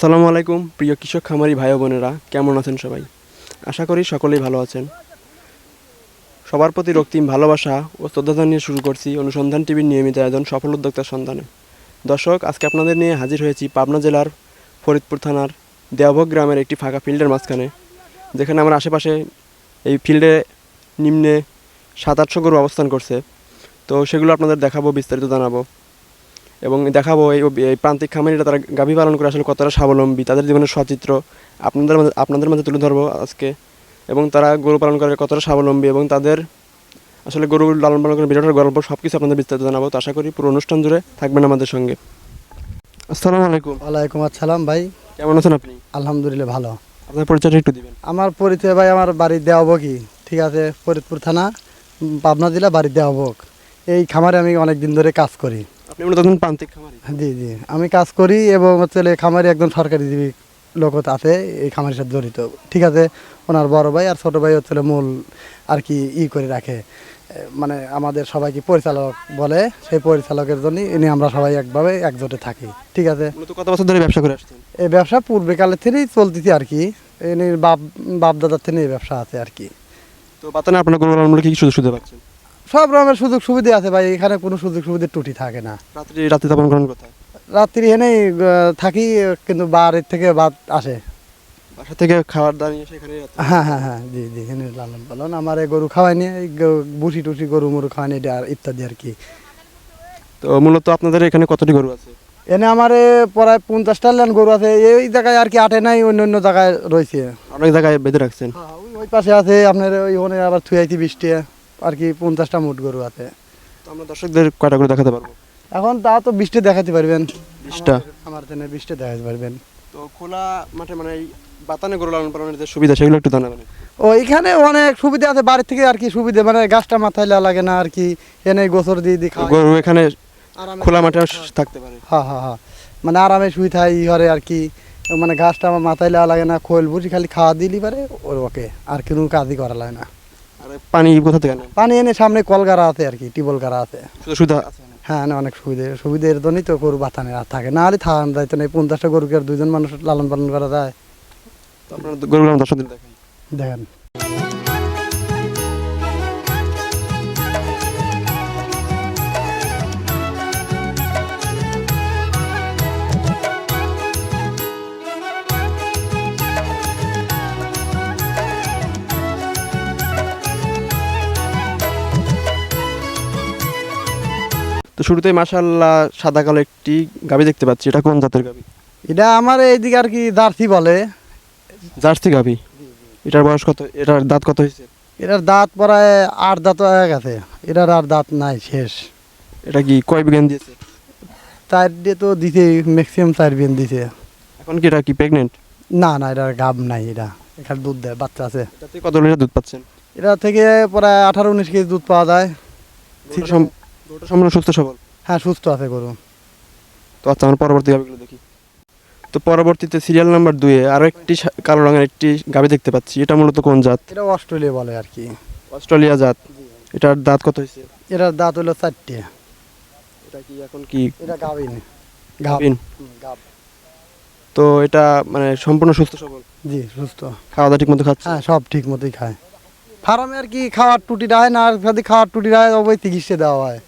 আসসালামু আলাইকুম, প্রিয় কৃষক খামারি ভাই বোনেরা, কেমন আছেন সবাই? আশা করি সকলেই ভালো আছেন। সবার প্রতি রক্তিম ভালোবাসা ও শ্রদ্ধা নিয়ে শুরু করছি অনুসন্ধান টিভির নিয়মিত আয়োজন সফল উদ্যোক্তার সন্ধানে। দর্শক, আজকে আপনাদের নিয়ে হাজির হয়েছি পাবনা জেলার ফরিদপুর থানার দেওভোগ গ্রামের একটি ফাঁকা ফিল্ডের মাঝখানে, যেখানে আমার আশেপাশে এই ফিল্ডে নিম্নে সাত আটশো গরু অবস্থান করছে। তো সেগুলো আপনাদের দেখাবো, বিস্তারিত জানাব। এবং দেখাবো এই প্রান্তিক খামারিরা তারা গাভী পালন করে আসলে কতটা স্বাবলম্বী তাদের জীবনের সচিত্র আপনাদের মাঝে আপনাদের মাঝে তুলে ধরবো আজকে। এবং তারা গরু পালন করে কতটা স্বাবলম্বী এবং তাদের আসলে গরু লালন পালন করে ভিডিওটার গল্প সব কিছু আপনাদের বিস্তারিত জানাব। তো আশা করি পুরো অনুষ্ঠান জুড়ে থাকবেন আমাদের সঙ্গে। আসসালামু আলাইকুম। ওয়ালাইকুম আসসালাম ভাই। কেমন আছেন আপনি? আলহামদুলিল্লাহ ভালো। আপনার পরিচয়টা একটু দিবেন। আমার পরিচয় ভাই আমার বাড়ি দেওয়াবকি ঠিক আছে ফরিদপুর থানা পাবনা জেলা বাড়ি দেওয়াবক এই খামারে আমি অনেক দিন ধরে কাজ করি। আপনি মূলত একজন প্রান্তিক খামারি? জি জি। আমি কাজ করি এবং হচ্ছে খামারি একজন সরকারি জীবী লোক আছে এই খামারের সাথে জড়িত। ঠিক আছে ওনার বড় ভাই আর ছোট ভাই হচ্ছে মূল আর কি ই করে রাখে। মানে আমাদের সবাইকে পরিচালক বলে সেই পরিচালকের জন্য ইনি আমরা সবাই একভাবে একজোটে থাকি। ঠিক আছে? কত বছর ধরে ব্যবসা করে আসছেন? এই ব্যবসা পূর্বেকালের থেকেই চলতেছে আর কি। এনে বাপ বাপ দাদার থেকে এই ব্যবসা আছে আর কি। তো বাতানে আপনার গরু কি সুযোগ সুবিধা পাচ্ছেন? সব রকমের সুযোগ সুবিধা আছে ভাই এখানে কোনো সুযোগ সুবিধার টুটি থাকে না। রাত্রি রাত্রি তাপন করেন কোথায় রাত্রি এনেই থাকি কিন্তু বাড়ির থেকে বাদ আসে। বাসা থেকে খাবার নিয়ে সেখানে হ্যাঁ হ্যাঁ হ্যাঁ জি জি এনে লালন পালন। আমার এই গরু খাওয়াই নিয়ে বুসি টুসি গরু মরু খাওয়াই নিয়ে আর ইত্যাদি আর কি। তো মূলত আপনাদের এখানে কতটি গরু আছে? এনে আমার প্রায় পঞ্চাশটা ল্যান্ড গরু আছে। এই জায়গায় আর কি আটে নাই অন্য অন্য জায়গায় রয়েছে। অনেক জায়গায় বেঁধে রাখছেন। হ্যাঁ, ওই- পাশে আছে আপনার ওই ওখানে আবার থুয়াইতি বৃষ্টি আর কি পঞ্চাশটা মোট গরু আছে। তো আমরা দর্শকদের কয়টা করে দেখাতে পারব? এখন তা তো বৃষ্টি দেখাতে পারবেন। বিশটা? আমার- জন্য বৃষ্টি দেখাতে পারবেন। তো খোলা মাঠে মানে বাতানে গরু লালন পালনের যে সুবিধা সেগুলো একটু জানাবেন। ও এখানে অনেক সুবিধা আছে বাড়ির থেকে আর কি সুবিধা মানে গাছটা মাথায় লাগে না আর কি এনে গোসর দিয়ে দিয়ে গরু এখানে আরামে- খোলা মাঠে থাকতে পারে। হ্যাঁ হ্যাঁ হ্যাঁ। মানে আরামে শুই থাই ই করে আর কি। মানে ঘাসটা আমার মাথায় লেওয়া লাগে না খোল বুঝি খালি খাওয়া দিলি পারে ওর ওকে। আর কোনো কাজই করা লাগে না। পানি কোথা থেকে আনেন? পানি এনে সামনে কল গাড়া আছে আর কি টিবল গাড়া আছে সুবিধা? আছে হ্যাঁ না অনেক সুবিধা সুবিধের জন্যই তো গরু বাথানে আর থাকে। না হলে থাকান যাইতো না এই পঞ্চাশটা গরুকে আর দুজন মানুষ লালন পালন করা যায়? আপনার গরু দেখেন। দেখেন। তো শুরুতেই মাশাল্লাহ সাদা কালো একটি গাবি দেখতে পাচ্ছি। এটা কোন জাতের গাবি? এটা আমার এইদিকে আর কি জার্সি বলে। জার্সি গাবি? এটার বয়স কত? এটার দাঁত কত হয়েছে? এটার দাঁত প্রায় আট দাঁত হয়ে গেছে। এটার আর দাঁত নাই শেষ। এটা কি কয় বিজ্ঞান দিয়েছে? চার দিয়ে তো দিছে ম্যাক্সিমাম চার বিন দিছে। এখন কি এটা কি প্রেগনেন্ট না না এটার গাব নাই এটা। এখানে দুধ দেয় বাচ্চা আছে। কত লিটার দুধ পাচ্ছেন? এটা থেকে প্রায় আঠারো উনিশ কেজি দুধ পাওয়া যায়। গরুটা সম্পূর্ণ সুস্থ সবল? হ্যাঁ সুস্থ আছে গরু। তো আচ্ছা আমরা পরবর্তী গাবিগুলো দেখি। তো পরবর্তীতে সিরিয়াল নাম্বার দুয়ে আরও একটি সা- কালো রঙের একটি গাবি দেখতে পাচ্ছি। এটা মূলত কোন জাত? এটা অস্ট্রেলিয়া বলে আর কি। অস্ট্রেলিয়া জাত। এটার দাঁত কত হয়েছে? এটার দাঁত হলো চারটে। এটা কি এখন কি? এটা গাবিন। গাভিন? গাব। তো এটা মানে সম্পূর্ণ সুস্থ সবল? জি সুস্থ। খাওয়া দাওয়া ঠিক মতো খাচ্ছে? হ্যাঁ সব ঠিক মতোই খায়। ফার্মে আর কি খাওয়ার টুটি হয় না আর যদি খাওয়ার টুটি হয় ওই চিকিৎসা দেওয়া হয়।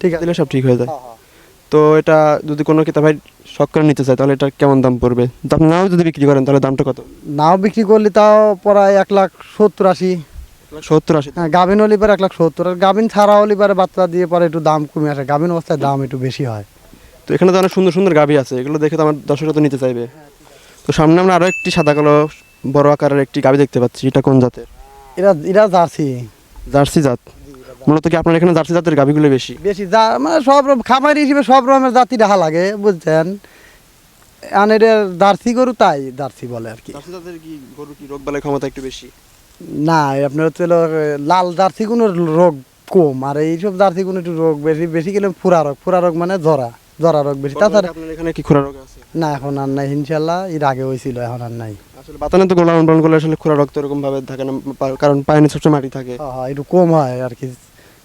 ঠিক আছে দিলে সব ঠিক হয়ে যায়। হ্যাঁ, হ্যাঁ। তো এটা যদি কোনো কিতা ভাই শখ করে নিতে চায় তাহলে এটা কেমন দাম পড়বে? দাম নাও যদি বিক্রি করেন তাহলে দামটা কত? নাও বিক্রি করলে তাও প্রায় এক লাখ সত্তর আশি। সত্তর আশি? হ্যাঁ গাভিন হলে পরে এক লাখ সত্তর আর গাভিন ছাড়া হলে পরে বাচ্চা দিয়ে পরে একটু দাম কমে আসে গাভিন অবস্থায় দাম একটু বেশি হয়। তো এখানে তো অনেক সুন্দর সুন্দর গাভি আছে এগুলো দেখে তো আমার দর্শকরা তো নিতে চাইবে। তো সামনে আমরা আরও একটি সাদা কালো বড় আকারের একটি গাভি দেখতে পাচ্ছি এটা কোন জাতের? এরা এরা জার্সি। জার্সি জাত। মূলত কি আপনার এখানে জার্সি জাতের গাভিগুলো বেশি? বেশি যা মানে সব খামারি হিসেবে সব রকমের জাতি রাখা লাগে বুঝছেন? আর এটা জার্সি গরু তাই জার্সি বলে আর কি। জার্সি জাতের কি গরু কি রোগ বালাই ক্ষমতা একটু বেশি? না আপনার হচ্ছে হলো, লাল জার্সি কোনো রোগ কম আর এইসব জার্সি কোনো একটু রোগ বেশি বেশি গেলে ফুরা রোগ ফুরা রোগ মানে জরা জরা রোগ বেশি। তাছাড়া আপনার এখানে কি খোরা রোগ আছে? না এখন আর নাই ইনশাল্লাহ এর আগে হয়েছিল এখন আর নাই। আসলে বাতানে তো গোলা পালন করলে আসলে খোরা রক্ত এরকম ভাবে থাকে না কারণ পায়নি সবসময় মাটি থাকে। হ্যাঁ, হ্যাঁ, একটু কম হয় আর কি।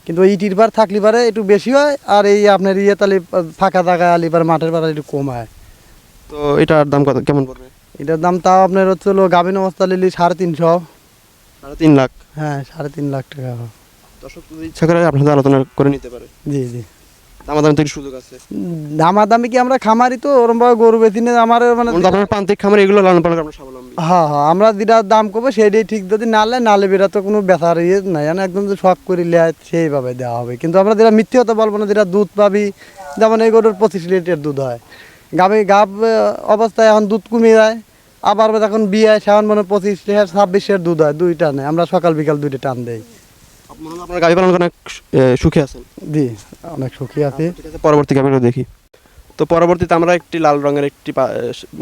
কিন্তু ওই ইটির বার থাকলি পারে একটু বেশি হয় আর এই আপনার ইয়ে তাহলে ফাঁকা থাকা আলি পারে মাঠের বার একটু কম হয়। তো এটার দাম কত কেমন পড়বে? এটার দাম তাও আপনার হচ্ছে হলো গাভিন অবস্থা লিলি সাড়ে তিনশো। সাড়ে তিন লাখ? হ্যাঁ সাড়ে তিন লাখ টাকা। দর্শক যদি ইচ্ছা করে আপনার আলোচনা করে নিতে পারে। জি জি। দামাদামি থেকে সুযোগ আছে? দামাদামি কি আমরা খামারি তো? ওরমভাবে গরু বেশি আমার মানে আপনার প্রান্তিক খামার এগুলো লালন পালন করে স্বাবলম্বী। হ্যাঁ হ্যাঁ আমরা যেটা দাম করব সেটাই ঠিক। যদি নালে নালে বেরা তো কোনো ব্যথার ইয়ে নাই। মানে একদম যে শখ করে লেয় সেইভাবে দেওয়া হবে। কিন্তু আমরা যেটা মিথ্যে হতে বলব না যেটা দুধ পাবি যেমন এই গরুর পঁচিশ লিটার দুধ হয়। গাবে গাব অবস্থায় এখন দুধ কমে যায় আবার যখন বিয়ে হয় সেখন মনে পঁচিশ লিটার ছাব্বিশের দুধ হয় দুই টানে আমরা সকাল বিকাল দুইটা টান দেই। হয় আপনার গাভী পালন অনেক সুখে আছেন? জি অনেক সুখী আছে। পরবর্তী গাভীগুলো দেখি। তো পরবর্তীতে আমরা একটি লাল রঙের একটি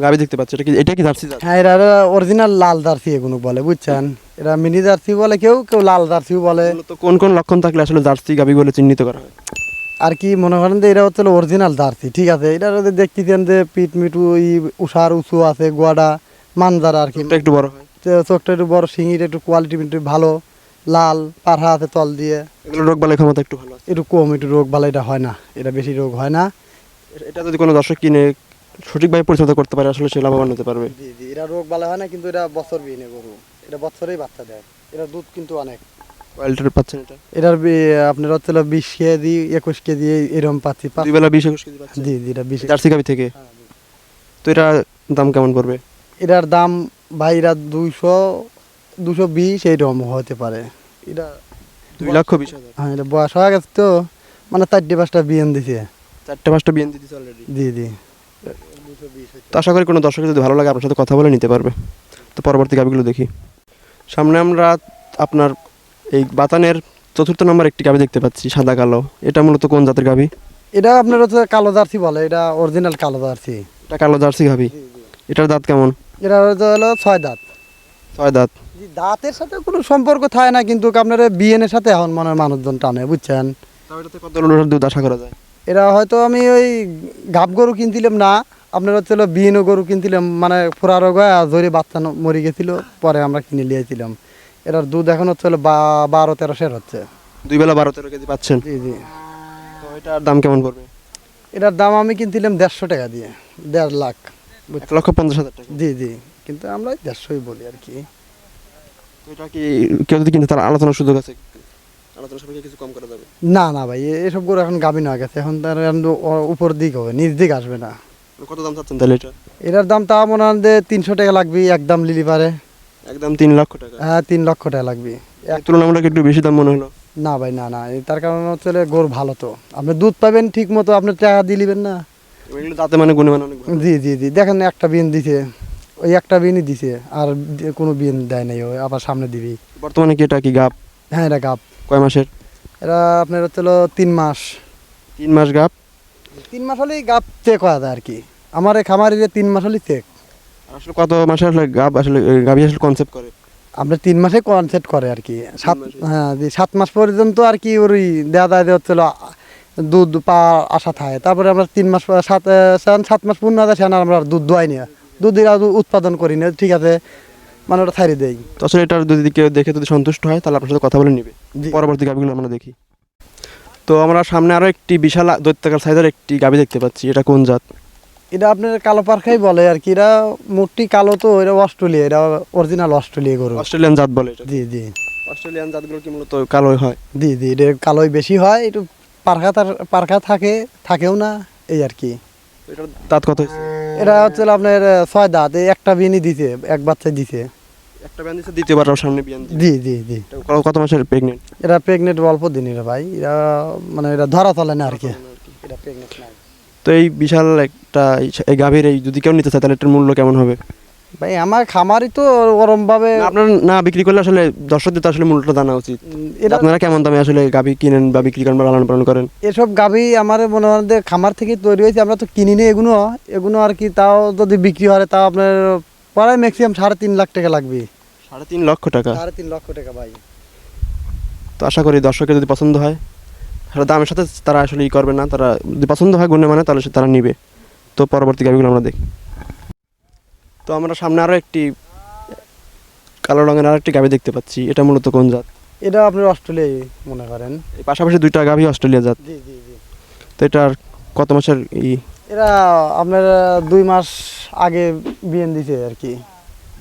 গাভী দেখতে পাচ্ছি। এটা কি এটা কি জার্সি হ্যাঁ এরা অরিজিনাল লাল জার্সি এগুলো বলে বুঝছেন? এরা মিনি জার্সি বলে কেউ কেউ লাল জার্সিও বলে। তো কোন কোন লক্ষণ থাকলে আসলে জার্সি গাভীগুলো চিহ্নিত করা হয়? আর কি মনে করেন যে এটা হচ্ছে অরিজিনাল জার্সি ঠিক আছে? এটা যদি দেখতে দেখতেছেন যে পিট মিটু ই উষার উঁচু আছে গোয়াডা মানজার আর কি। একটু বড় হয়। চোখটা একটু বড় শিঙির একটু কোয়ালিটি ভালো। লাল পারহা আছে তল দিয়ে। এগুলো রোগ বালাই ক্ষমতা একটু ভালো আছে। একটু কম একটু রোগ বালা এটা হয় না এটা বেশি রোগ হয় না। এটা যদি কোনো দর্শক কিনে সঠিকভাবে পরিচর্যা করতে পারে আসলে সে লাভবান হতে পারবে। জি জি এটা রোগ বালা হয় না কিন্তু এটা বছর বিয়ে গরু। এটা বছরেই বাচ্চা দেয়। এটা দুধ কিন্তু অনেক। কোয়ালিটির পাচ্ছেন এটা? এটার আপনার হচ্ছে বিশ কেজি একুশ কেজি এরকম পাচ্ছি। দুই বেলা বিশ একুশ কেজি জি জি এটা বিশ জার্সি গাভী থেকে? তো এটা দাম কেমন পড়বে? এটার দাম ভাই এটা দুইশো দুশো বিশ এইরকম হতে পারে। এটা দুই লক্ষ বিশ হাজার। হ্যাঁ এটা বয়স হয়ে গেছে তো মানে চারটে পাঁচটা বিয়ান দিছে। চারটে পাঁচটা বিএনপি দিচ্ছে অলরেডি জি জি। তো আশা করি কোনো দর্শকের যদি ভালো লাগে আপনার সাথে কথা বলে নিতে পারবে। তো পরবর্তী গাভিগুলো দেখি। সামনে আমরা আপনার এই বাতানের চতুর্থ নম্বর একটি গাভি দেখতে পাচ্ছি সাদা কালো। এটা মূলত কোন জাতের গাভি এটা আপনার হচ্ছে কালো জার্সি বলে এটা অরিজিনাল কালো জার্সি। এটা কালো জার্সি গাভি এটার দাঁত কেমন? এটা হলো ছয় দাঁত। ছয় দাঁত। দাঁতের সাথে কোনো সম্পর্ক থাকে না কিন্তু আপনার বিএনের সাথে এখন মনে মানুষজন টানে বুঝছেন? কত দুধ আশা করা যায়? এটা হয়তো আমি ওই গাব গরু কিনছিলাম না আপনার হচ্ছে হলো বিএনও গরু কিনছিলাম মানে ফোরা রোগ জোরে বাচ্চা মরে গেছিল পরে আমরা কিনে নিয়েছিলাম এটার দুধ এখন হচ্ছে হলো বা- বারো তেরো সের হচ্ছে। দুই বেলা বারো তেরো কেজি পাচ্ছেন? জি জি। তো এটার দাম কেমন পড়বে? এটার দাম আমি কিনছিলাম দেড়শো টাকা দিয়ে দেড় লাখ এক লক্ষ পঞ্চাশ হাজার টাকা। জি জি। কিন্তু আমরা দেড়শোই বলি আর কি। এটা কি কেউ যদি কিনতে তার আলোচনার সুযোগ আছে? আলোচনা সাপেক্ষে কিছু কম করা যাবে? না না ভাই এসব গরু এখন গেছে। এখন তার উপর দিক হবে নিচ দিক আসবে না। কত দাম চাচ্ছেন তাহলে এটা? এটার দাম তা মনে হয় যে তিনশো টাকা লাগবে একদম লিলি পারে। একদম তিন লক্ষ টাকা? হ্যাঁ তিন লক্ষ টাকা লাগবে। এক তুলনামূলক একটু বেশি দাম মনে হলো। না ভাই না না তার কারণ হচ্ছে গরু ভালো তো। আপনি দুধ পাবেন ঠিক মতো আপনি টাকা দিয়ে নেবেন না। দাঁতে মানে গুণে মানে অনেক জি জি জি দেখেন একটা বিন দিছে। ওই একটা বিনই দিছে আর কোনো বিন দেয় নাই ওই আবার সামনে দিবি। বর্তমানে কি এটা কি গাপ? হ্যাঁ এটা গাপ। কয় মাসের? এটা আপনার হচ্ছে হলো তিন মাস। তিন মাস গাপ? তিন মাস হলেই গাপ চেক হওয়া যায় আর কি। আমার এই খামারে তিন মাস হলেই চেক। আসলে কত মাসে আসলে গাপ আসলে গাভী আসলে কনসেপ্ট করে? আপনার তিন মাসে কনসেপ্ট করে আর কি। সাত হ্যাঁ সাত মাস পর্যন্ত আর কি ওই দেওয়া দেয় হচ্ছিল দুধ পা আশা থাকে। তারপরে আমরা তিন মাস সাত সাত- মাস পূর্ণ আছে সেখানে আমরা দুধ দোয়াই না। দুধ এরা উৎপাদন করি না ঠিক আছে মানে ওটা ছাড়ি দেই। তো আসলে এটা যদি কেউ দেখে যদি সন্তুষ্ট হয় তাহলে আপনার সাথে কথা বলে নিবে। পরবর্তী গাভিগুলো আমরা দেখি। তো আমরা সামনে আরও একটি বিশাল দৈত্যাকার সাইজের একটি গাভী দেখতে পাচ্ছি এটা কোন জাত? এটা আপনার কালো পারখাই বলে আর কি এরা মোটি কালো তো এটা অস্ট্রেলিয়া এটা অরিজিনাল অস্ট্রেলিয়া গরু। অস্ট্রেলিয়ান জাত বলে এটা। জি জি। অস্ট্রেলিয়ান জাতগুলো কি মূলত কালোই হয়? জি জি এটা কালোই বেশি হয় একটু পারখা তার পারখা থাকে থাকেও না এই আর কি। এটার দাঁত কত হয়েছে? এটা হচ্ছে আপনার ছয় দাঁত এই একটা বিয়ানি দিতে এক বাচ্চা দিতে একটা বিয়ান দিচ্ছে দ্বিতীয়বার সামনে বিয়ান দিবে জি জি জি। কত মাসের প্রেগনেন্ট এরা প্রেগনেন্ট অল্প দিনের ভাই এরা মানে এটা ধরা চলে না আর কি। এটা প্রেগনেন্ট না তো এই বিশাল একটা এই- এই গাভীর এই যদি কেউ নিতে চায় তাহলে এটার মূল্য কেমন হবে? ভাই আমার খামারই তো ওরম ভাবে আপনার না বিক্রি করলে আসলে দর্শকদের তো আসলে মূল্যটা জানা উচিত। আপনারা কেমন দামে আসলে গাভী কিনেন বা বিক্রি করেন বা লালন পালন করেন? এসব গাভী আমার মনে হয় যে খামার থেকে তৈরি হয়েছে আমরা তো কিনি নি এগুলো এগুলো আর কি তাও যদি বিক্রি হয় তাও আপনার প্রায় ম্যাক্সিমাম সাড়ে তিন লাখ টাকা লাগবে। সাড়ে তিন লক্ষ টাকা? সাড়ে তিন লক্ষ টাকা ভাই। তো আশা করি দর্শকের যদি পছন্দ হয় তাহলে দামের সাথে তারা আসলে ই করবে না। তারা যদি পছন্দ হয় গুণে মানে তাহলে তারা নিবে। তো পরবর্তী গাভিগুলো আমরা দেখি। তো আমরা সামনে আরও একটি কালো রঙের আর একটি গাভি দেখতে পাচ্ছি। এটা মূলত কোন জাত? এটা আপনার অস্ট্রেলিয়ায় মনে করেন। এই পাশাপাশি দুইটা গাভি অস্ট্রেলিয়া জাত। জি জি জি। তো এটার কত মাসের ই? এরা আপনার দুই মাস আগে বিয়েন দিছে আর কি।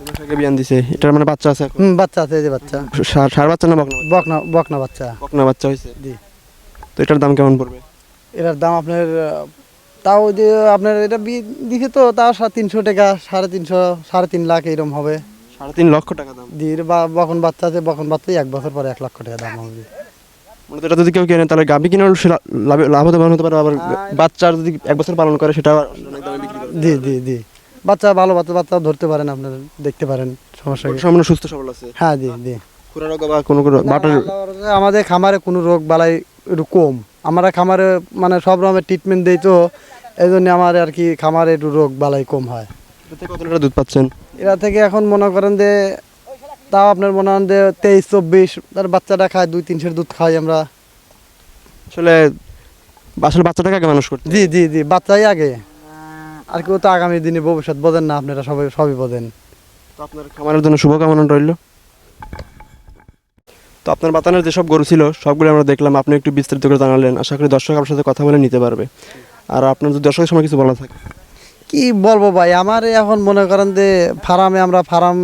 মাস আগে বিয়ান দিছে। এটার মানে বাচ্চা আছে হুম বাচ্চা আছে এই যে বাচ্চা। সার সার বাচ্চা না বকনা বকনা বকনা বাচ্চা। বকনা বাচ্চা হয়েছে জি। তো এটার দাম কেমন পড়বে? এটার দাম আপনার তাও যে আপনার এটা দিছে তো তাও সাড়ে তিনশো টাকা সাড়ে তিনশো সাড়ে তিন লাখ এরকম হবে। সাড়ে তিন লক্ষ টাকা দাম। দিয়ে বা বকন বাচ্চা আছে বকন বাচ্চাই এক বছর পরে এক লক্ষ টাকা দাম হবে। মূলত এটা যদি কেউ কেনে তাহলে গাভী কিনে লাভ লাভবান হতে পারে আবার বাচ্চার যদি এক বছর পালন করে সেটা জি জি জি। বাচ্চা ভালো বাচ্চা বাচ্চা ধরতে পারেন আপনারা দেখতে পারেন সমস্যা কি। সামান্য সুস্থ সবল আছে। হ্যাঁ জি জি। খুরা রোগ বা কোনো কোনো বাটার আমাদের খামারে কোনো রোগ বালাই একটু কম। আমরা খামারে মানে সব রকমের ট্রিটমেন্ট দেই তো এই জন্য আমার আর কি খামারে একটু রোগ বালাই কম হয়। কত লিটার দুধ পাচ্ছেন? এরা থেকে এখন মনে করেন যে তাও আপনার মনে করেন যে তেইশ চব্বিশ তার বাচ্চাটা খায় দুই তিনশের দুধ খাই আমরা। আসলে আসলে বাচ্চাটাকে আগে মানুষ করতে জি জি জি বাচ্চাই আগে। আর কেউ তো আগামী দিনে ভবিষ্যৎ বোঝেন না আপনারা সবাই সবই বোঝেন। তো আপনার খামারের জন্য শুভকামনা রইল। তো আপনার বাতানের যেসব গরু ছিল সবগুলো আমরা দেখলাম আপনি একটু বিস্তারিত করে জানালেন। আশা করি দর্শক আপনার সাথে কথা বলে নিতে পারবে। আর আপনার যদি দর্শকের সময় কিছু বলা থাকে? কি বলব ভাই আমার এখন মনে করেন যে ফার্মে আমরা ফার্ম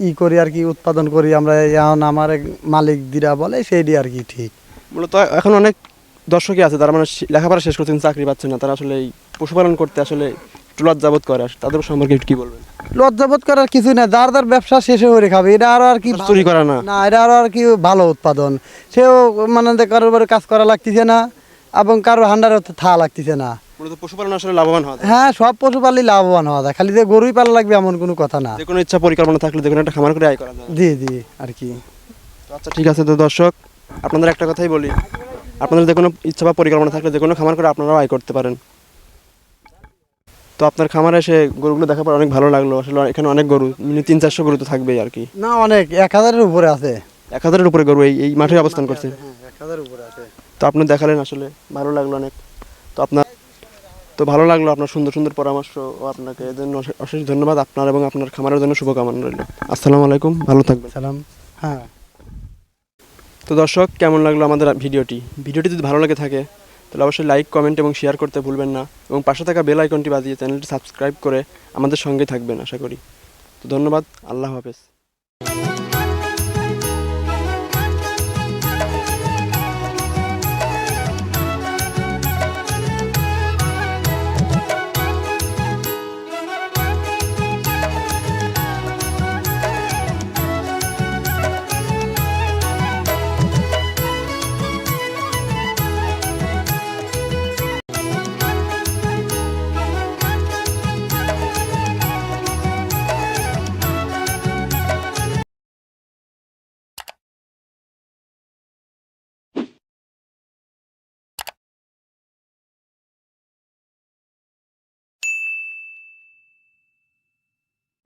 ই করি আর কি উৎপাদন করি আমরা এখন আমার মালিক দিরা বলে সেইটি আর কি ঠিক। মূলত এখন অনেক দর্শকই আছে তারা মানে লেখাপড়া শেষ করছেন চাকরি পাচ্ছেন না তারা আসলে এই পশুপালন করতে আসলে লজ্জাবোধ করে তাদের সম্পর্কে কি বলবেন? লজ্জাবোধ করার কিছু না যার যার ব্যবসা শেষে হয়ে খাবে এটা আরও আর কি চুরি করা না? না এটা আরও আর কি ভালো উৎপাদন। সেও মানে কারোর কাজ করা লাগতেছে না এবং কারোর হান্ডারে থা লাগতেছে না। পশুপালন আসলে লাভবান হওয়া হ্যাঁ সব লাভবান হওয়া যায়। খালি যে গরুই পালা লাগবে এমন কোনো কথা না। যে কোনো ইচ্ছা পরিকল্পনা থাকলে কোনো একটা খামার করে আয় করা যায়। জি জি আর কি। আচ্ছা ঠিক আছে তো দর্শক আপনাদের একটা কথাই বলি। আপনাদের যে কোনো ইচ্ছা বা পরিকল্পনা থাকলে যে কোনো খামার করে আপনারাও আয় করতে পারেন। তো আপনার খামারে এসে গরুগুলো দেখার পর অনেক ভালো লাগল। আসলে এখানে অনেক গরু মিনি তিন চারশো গরু তো থাকবেই আর কি। না অনেক। এক হাজারের উপরে আছে। এক হাজারের উপরে গরু এই এই মাঠে অবস্থান করছে। এক হাজারের উপরে আছে। তো আপনি দেখালেন আসলে ভালো লাগল অনেক। তো আপনার তো ভালো লাগল আপনার সুন্দর সুন্দর পরামর্শ ও আপনাকে জন্য অশেষ- অশেষ ধন্যবাদ আপনার এবং আপনার খামারের জন্য শুভকামনা রইল। আসসালামু আলাইকুম ভালো থাকবেন। সালাম হ্যাঁ। তো দর্শক কেমন লাগল আমাদের ভিডিওটি? ভিডিওটি যদি ভালো লাগে থাকে তাহলে অবশ্যই লাইক কমেন্ট এবং শেয়ার করতে ভুলবেন না এবং পাশে থাকা বেল আইকনটি বাজিয়ে চ্যানেলটি সাবস্ক্রাইব করে আমাদের সঙ্গে থাকবেন আশা করি। তো ধন্যবাদ আল্লাহ হাফেজ।